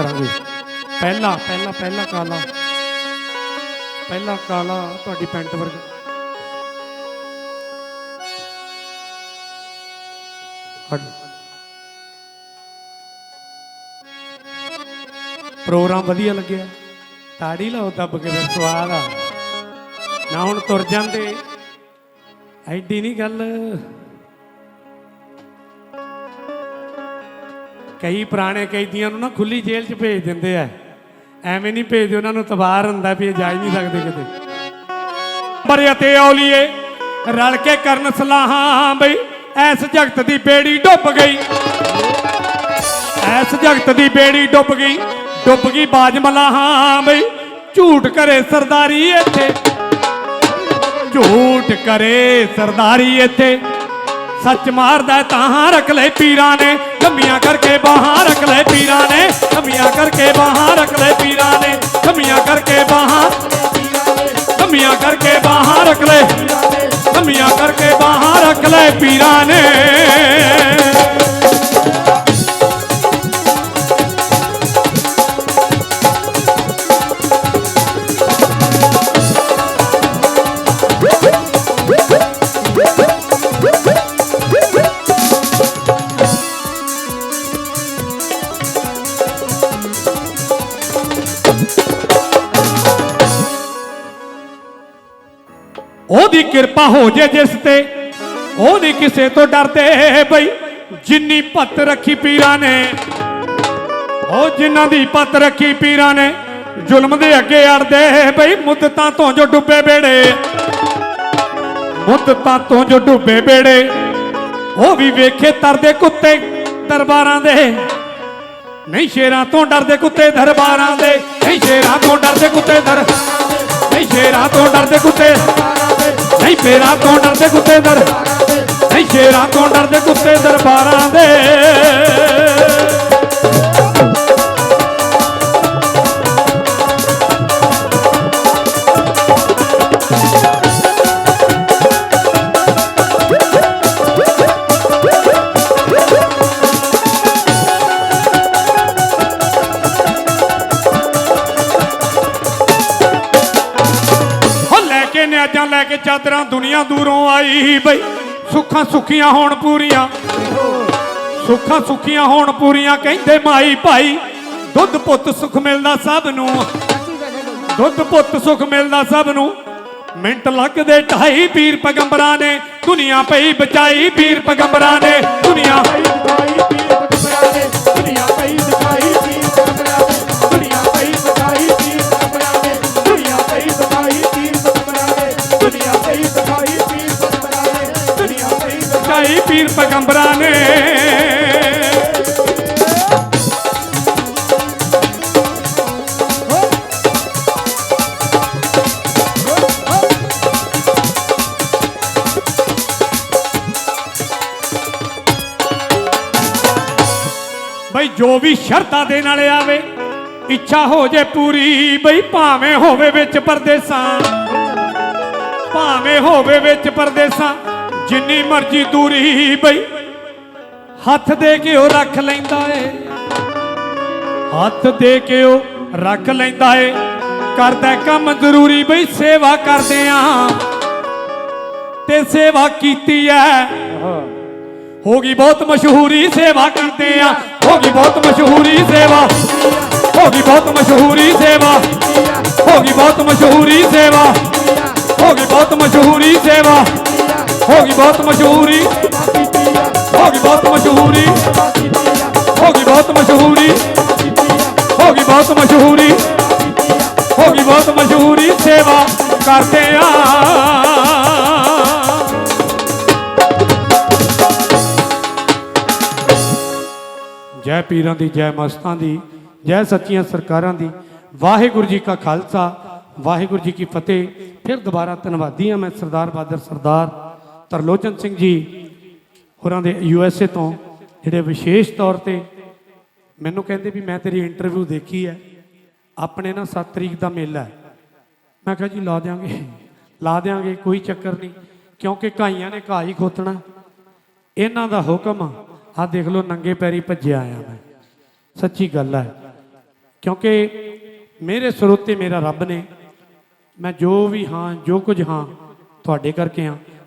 ਕਰਾਂਗੇ। ਪਹਿਲਾ ਪਹਿਲਾ ਪਹਿਲਾ ਕਾਲਾ। ਪਹਿਲਾ ਕਾਲਾ ਤੁਹਾਡੀ ਪੈਂਟ ਵਰਗਾ। ਪ੍ਰੋਗਰਾਮ ਵਧੀਆ ਲੱਗਿਆ। ਤਾੜੀ ਲਾਓ, ਦੱਬ ਕੇ ਫਿਰ ਸਵਾਦ ਆ। ਨਾ ਹੁਣ ਤੁਰ ਜਾਂਦੇ। ਐਡੀ ਨਹੀਂ ਗੱਲ। ਕਈ ਪੁਰਾਣੇ ਕੈਦੀਆਂ ਨੂੰ ਨਾ ਖੁੱਲੀ ਜੇਲ੍ਹ 'ਚ ਭੇਜ ਦਿੰਦੇ ਆ। ਐਵੇਂ ਨਹੀਂ ਭੇਜਦੇ, ਉਹਨਾਂ ਨੂੰ ਤਬਾਰ ਹੁੰਦਾ ਵੀ ਇਹ ਜਾ ਹੀ ਨਹੀਂ ਸਕਦੇ ਕਿਤੇ। ਬਰੇ ਅਤੇ ਔਲੀਏ ਰਲ ਕੇ ਕਰਨ ਸਲਾਹਾਂ ਬਈ, ਐਸ ਜਗਤ ਦੀ ਬੇੜੀ ਡੁੱਬ ਗਈ। ਐਸ ਜਗਤ ਦੀ ਬੇੜੀ ਡੁੱਬ ਗਈ ਡੁੱਬ ਗਈ ਬਾਜ ਮਲਾਹਾਂ ਬਈ, ਝੂਠ ਕਰੇ ਸਰਦਾਰੀ ਇੱਥੇ। ਝੂਠ ਕਰੇ ਸਰਦਾਰੀ ਇੱਥੇ। ਸੱਚ ਮਾਰਦਾ ਤਾਂ ਰੱਖ ਲੈ ਪੀਰਾਂ ਨੇ। ਕਮੀਆਂ ਕਰਕੇ ਬਾਹਾਂ ਰੱਖ ਲੈ ਪੀਰਾਂ ਨੇ। ਕਮੀਆਂ ਕਰਕੇ ਬਾਹਾਂ ਰੱਖ ਲੈ ਪੀਰਾਂ ਨੇ। ਕਮੀਆਂ ਕਰਕੇ ਬਾਹਾਂ ਕਮੀਆਂ ਕਰਕੇ ਬਾਹਾਂ ਰੱਖ ਲੈ। ਕਮੀਆਂ ਕਰਕੇ ਬਾਹਾਂ ਰੱਖ ਲੈ ਪੀਰਾਂ ਨੇ। ਉਹਦੀ ਕਿਰਪਾ ਹੋ ਜੇ ਜਿਸ ਤੇ। ਉਹ ਨਹੀਂ ਕਿਸੇ ਤੋਂ ਡਰਦੇ ਬਈ, ਜਿੰਨੀ ਪੱਤ ਰੱਖੀ ਪੀਰਾਂ ਨੇ। ਉਹ ਜਿਨ੍ਹਾਂ ਦੀ ਪੱਤ ਰੱਖੀ ਪੀਰਾਂ ਨੇ, ਜ਼ੁਲਮ ਦੇ ਅੱਗੇ ਅੜਦੇ ਬਈ, ਮੁੱਦਤਾਂ ਤੋਂ ਜੋ ਡੁੱਬੇ ਬੇੜੇ ਮੁੱਦਤਾਂ ਤੋਂ ਜੋ ਡੁੱਬੇ ਬੇੜੇ ਉਹ ਵੀ ਵੇਖੇ ਤਰਦੇ ਕੁੱਤੇ ਦਰਬਾਰਾਂ ਦੇ। ਨਹੀਂ ਸ਼ੇਰਾਂ ਤੋਂ ਡਰਦੇ ਕੁੱਤੇ ਦਰਬਾਰਾਂ ਦੇ। ਨਹੀਂ ਸ਼ੇਰਾਂ ਤੋਂ ਡਰਦੇ ਕੁੱਤੇ ਦਰ ਨਹੀਂ ਸ਼ੇਰਾਂ ਤੋਂ ਡਰਦੇ ਕੁੱਤੇ ਸ਼ੇਰਾਂ ਤੋਂ ਡਰਦੇ ਕੁੱਤੇ ਦਰ। ਨਹੀਂ ਸ਼ੇਰਾਂ ਤੋਂ ਡਰਦੇ ਕੁੱਤੇ ਦਰਬਾਰਾਂ ਦੇ। ਕੇ ਨਿਆਜਾਂ ਲੈ ਕੇ ਚਾਦਰਾਂ ਦੁਨੀਆ ਦੂਰੋਂ ਆਈ ਬਈ। ਸੁੱਖਾਂ ਸੁੱਖੀਆਂ ਹੋਣ ਪੂਰੀਆਂ। ਸੁੱਖਾਂ ਸੁੱਖੀਆਂ ਹੋਣ ਪੂਰੀਆਂ ਕਹਿੰਦੇ ਮਾਈ ਭਾਈ। ਦੁੱਧ ਪੁੱਤ ਸੁਖ ਮਿਲਦਾ ਸਭ ਨੂੰ। ਦੁੱਧ ਪੁੱਤ ਸੁਖ ਮਿਲਦਾ ਸਭ ਨੂੰ। ਮਿੰਟ ਲੱਗਦੇ ਢਾਈ ਪੀਰ ਪੈਗੰਬਰਾਂ ਨੇ। ਦੁਨੀਆ ਪਈ ਬਚਾਈ ਪੀਰ ਪੈਗੰਬਰਾਂ ਨੇ। ਦੁਨੀਆ ਪਈ ਬਚਾਈ ਪੈਗੰਬਰਾਂ ਨੇ ਬਈ ਜੋ ਵੀ ਸ਼ਰਤਾਂ ਦੇ ਨਾਲ ਆਵੇ, ਇੱਛਾ ਹੋ ਜੇ ਪੂਰੀ, ਬਈ ਭਾਵੇਂ ਹੋਵੇ ਵਿੱਚ ਪਰਦੇਸਾਂ, ਭਾਵੇਂ ਹੋਵੇ ਵਿੱਚ ਪਰਦੇਸਾਂ ਜਿੰਨੀ ਮਰਜ਼ੀ ਦੂਰੀ ਬਈ, ਹੱਥ ਦੇ ਕੇ ਉਹ ਰੱਖ ਲੈਂਦਾ ਏ। ਹੱਥ ਦੇ ਕੇ ਉਹ ਰੱਖ ਲੈਂਦਾ ਏ। ਕਰਦਾ ਕੰਮ ਜ਼ਰੂਰੀ ਬਈ, ਸੇਵਾ ਕਰਦੇ ਆ। ਤੇ ਸੇਵਾ ਕੀਤੀ ਐ। ਹੋ ਗਈ ਬਹੁਤ ਮਸ਼ਹੂਰੀ ਸੇਵਾ ਕਰਦੇ ਆ। ਹੋ ਗਈ ਬਹੁਤ ਮਸ਼ਹੂਰੀ ਸੇਵਾ। ਹੋ ਗਈ ਬਹੁਤ ਮਸ਼ਹੂਰੀ ਸੇਵਾ। ਹੋ ਗਈ ਬਹੁਤ ਮਸ਼ਹੂਰੀ ਸੇਵਾ। ਹੋ ਗਈ ਬਹੁਤ ਮਸ਼ਹੂਰੀ ਸੇਵਾ। ਹੋ ਗਈ ਬਹੁਤ ਮਸ਼ਹੂਰੀ। ਹੋ ਗਈ ਬਹੁਤ ਮਸ਼ਹੂਰੀ। ਹੋ ਗਈ ਬਹੁਤ ਮਸ਼ਹੂਰੀ। ਹੋ ਗਈ ਬਹੁਤ ਮਸ਼ਹੂਰੀ। ਹੋ ਗਈ ਬਹੁਤ ਮਸ਼ਹੂਰੀ। ਸੇਵਾ ਕਰਦੇ ਆ। ਜੈ ਪੀਰਾਂ ਦੀ, ਜੈ ਮਸਤਾਂ ਦੀ, ਜੈ ਸੱਚੀਆਂ ਸਰਕਾਰਾਂ ਦੀ। ਵਾਹਿਗੁਰੂ ਜੀ ਕਾ ਖਾਲਸਾ, ਵਾਹਿਗੁਰੂ ਜੀ ਕੀ ਫਤਿਹ। ਫਿਰ ਦੁਬਾਰਾ ਧੰਨਵਾਦੀ ਹਾਂ ਮੈਂ ਸਰਦਾਰ ਬਾਦਰ ਸਰਦਾਰ। ਤਰਲੋਚਨ ਸਿੰਘ ਜੀ ਹੋਰਾਂ ਦੇ ਯੂ ਐਸ ਏ ਤੋਂ, ਜਿਹੜੇ ਵਿਸ਼ੇਸ਼ ਤੌਰ ਤੇ ਮੈਨੂੰ ਕਹਿੰਦੇ ਵੀ ਮੈਂ ਤੇਰੀ ਇੰਟਰਵਿਊ ਦੇਖੀ ਹੈ, ਆਪਣੇ ਨਾ 7 ਤਰੀਕ ਦਾ ਮੇਲਾ ਹੈ। ਮੈਂ ਕਿਹਾ ਜੀ, ਲਾ ਦਿਆਂਗੇ ਲਾ ਦਿਆਂਗੇ, ਕੋਈ ਚੱਕਰ ਨਹੀਂ, ਕਿਉਂਕਿ ਘਾਈਆਂ ਨੇ ਘਾਹ ਹੀ ਖੋਤਣਾ। ਇਹਨਾਂ ਦਾ ਹੁਕਮ ਆ ਦੇਖ ਲਓ, ਨੰਗੇ ਪੈਰੀ ਭੱਜਿਆ ਆਇਆ ਮੈਂ। ਸੱਚੀ ਗੱਲ ਹੈ, ਕਿਉਂਕਿ ਮੇਰੇ ਸਰੋਤੇ ਮੇਰਾ ਰੱਬ ਨੇ, ਮੈਂ ਜੋ ਵੀ ਹਾਂ, ਜੋ ਕੁਝ ਹਾਂ, ਤੁਹਾਡੇ ਕਰਕੇ ਹਾਂ।